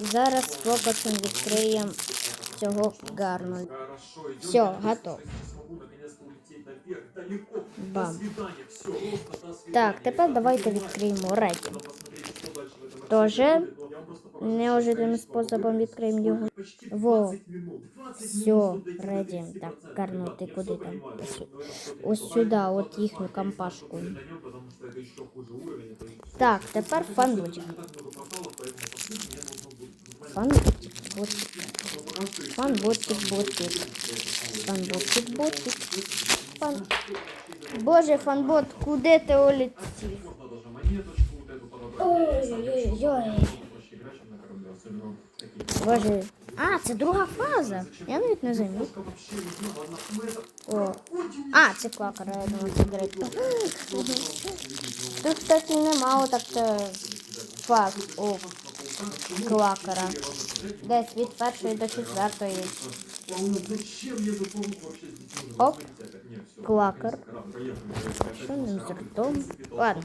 Зараз фокусом відкриємо цього гарно. Все, готово. Бам. Так, тепер давайте відкриємо рейтинг. Тоже неожиданним способом відкриємо його. Во. Все, реді. Так, гарно, ти куди там? Ось, сюди, от їхню компашку. Так, тепер фанбутик. Фанбутик, бутик. Фанбутик, бутик. Фанбутик, бутик. Фан... Боже, фанбот, куди ти улетів? Ой-ой-ой. Боже. А, це друга фаза. Я навіть не замітив. О. А, це клакера, я думаю, це грейпер. Тут, кстати, нема отак то фаз у клакера. Десь від першої до четвертої. Оп. Клакер. Що ним з ртом? Ладно.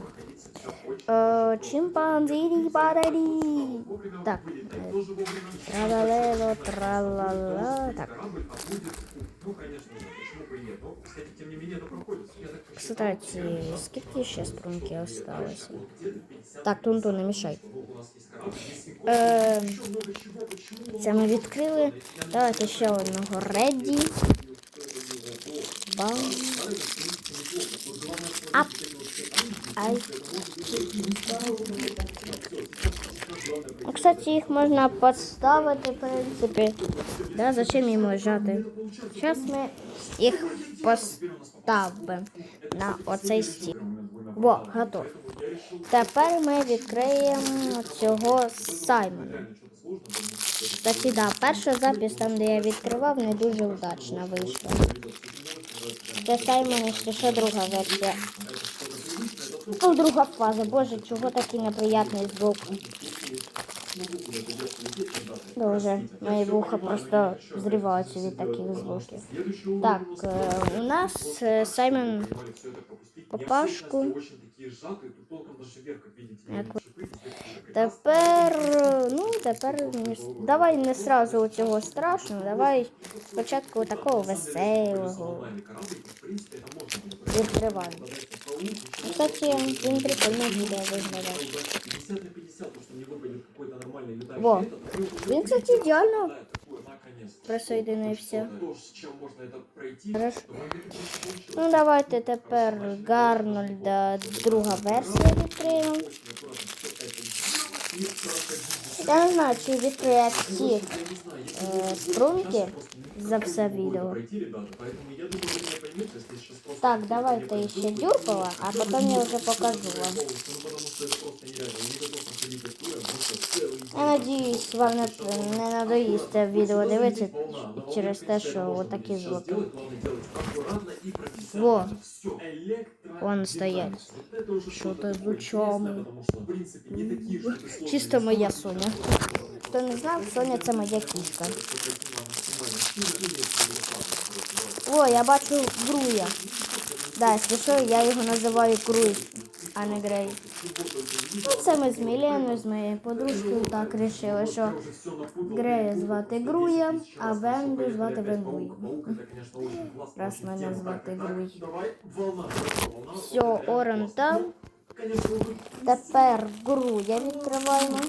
Е, Чимпанзині парарі. Так. е, Тралалело, тралала. Так. Кстати, скільки ще струнки осталося? Так, Тунту, не мішай. Е, це ми відкрили. Давайте ще одного Редді. Бам. Ну, Кстати, їх можна поставити, в принципі. Да, зачем їм лежати? Зараз ми їх поставимо на оцей стіл. Во, готов. Тепер ми відкриємо цього Саймона. Кстати, да, перша запись там, де я відкривав, не дуже удачна вийшла. Це Саймон, ще ще друга версія. Ну, друга фаза. Боже, чого такий неприятний звук. Дуже. Мої вуха просто зриваються від таких звуків. Так, е, у нас е, Саймон Папашку. Тепер, ну, тепер не давай не сразу цього страшного, давай спочатку такого веселого. Відкриваємо. Кстати, він прикольно буде виглядати. Во. Він, кстати, ідеально присоєдинився. Хорошо. Ну, давайте тепер Гарнольда друга версія відкриємо. Я не знаю, чи відкриє всі струнки за все відео. Так, давайте ще дюркова, а потім я вже покажу вам. Я надіюсь, вам не, не надоїсть це відео дивитися через те, що отакі звуки. Во, вон стоять. Що то з очами. Чисто моя Соня. Хто не знав, Соня це моя кішка. О, я бачу Груя. Да, якщо що, я його називаю Круй, а не Грей. Ну, це ми з Міленою, з моєю подружкою так вирішили, що Грея звати Груя, а Венду звати Венгуй. Раз мене звати Груй. Все, Орен там. Тепер Груя відкриваємо.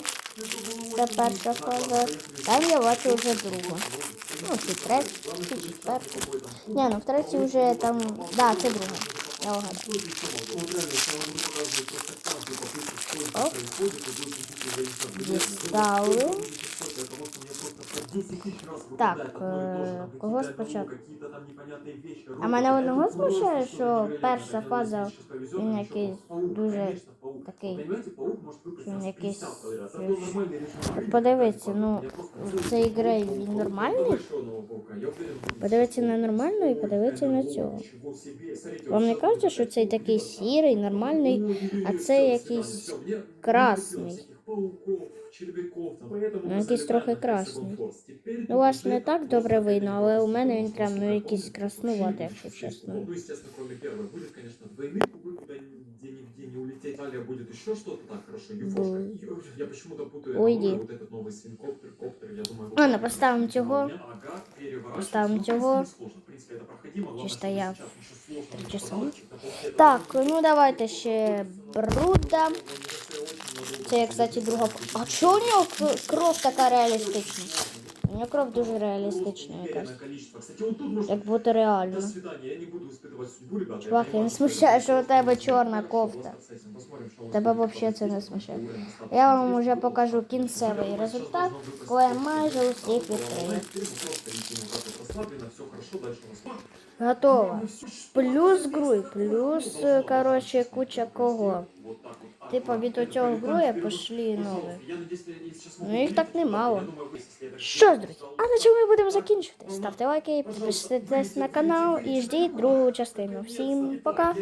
Перша фаза. Там я бачу вже другу. Ну, чи третій, чи четверту. Ні, ну в третій вже там. Да, це друга. Я вгадав. Оп. Дістали. Так, е, кого спочатку? А мене одного смущає, що перша фаза він якийсь дуже такий. що Він якийсь. Подивіться, ну в цій грі він нормальний. Подивіться на нормальну і подивіться на цього. Вам не кажеться, що цей такий сірий, нормальний, а цей якийсь красний. червяков, там, поэтому Ну, мы якийсь залетаем трохи на красний. Hexagon Force. Теперь Ну, у вас тут не уже так просто добре видно, але у мене він просто прям ну якийсь вообще краснуватий, не якщо чувствую. чесно. Ну, естественно, кроме первой будет, конечно, двойные кубы, куда где-нигде не улететь. Далее будет еще что-то так хорошо. Юфошка. Будет. Ё- Я почему-то путаю Уйди. новый вот этот новый свинкоптер, коптер, я думаю... Ладно, вот поставим это цього. Ага, переворачивать. Поставим Ну, в принципе, цього. не сложно. В принципе, это проходимо. Главное, Чисто чтобы я сейчас ничего сложного три не часа. попадалось. На полке Так, это ну давайте ще бруда. Це, кстати, друга. А чого у нього к- кров така реалістична? У нього кров дуже реалістична якась. Уверенное количество. Кстати, вот тут можно... Як будто До реально. свидания. Я не буду испытывать судьбу, ребята. Чувак, я не понимаю, смущаю, это що у тебе хорошо, чорна хорошо, кофта. у вас процессе. Посмотрим, что у вас Тебе будет. взагалі це не Уверен, смущає. достаточно Я вам интересно. вже покажу кінцевий результат, коли я майже усіх відкрию. Готово. Плюс груй, плюс, е, коротше, куча кого. Типа від оцього груя пішли нові. Ну їх так немало. Що ж, друзі, а на чому ми будемо закінчувати? Ставте лайки, підписуйтесь на канал і ждіть другу частину. Всім пока!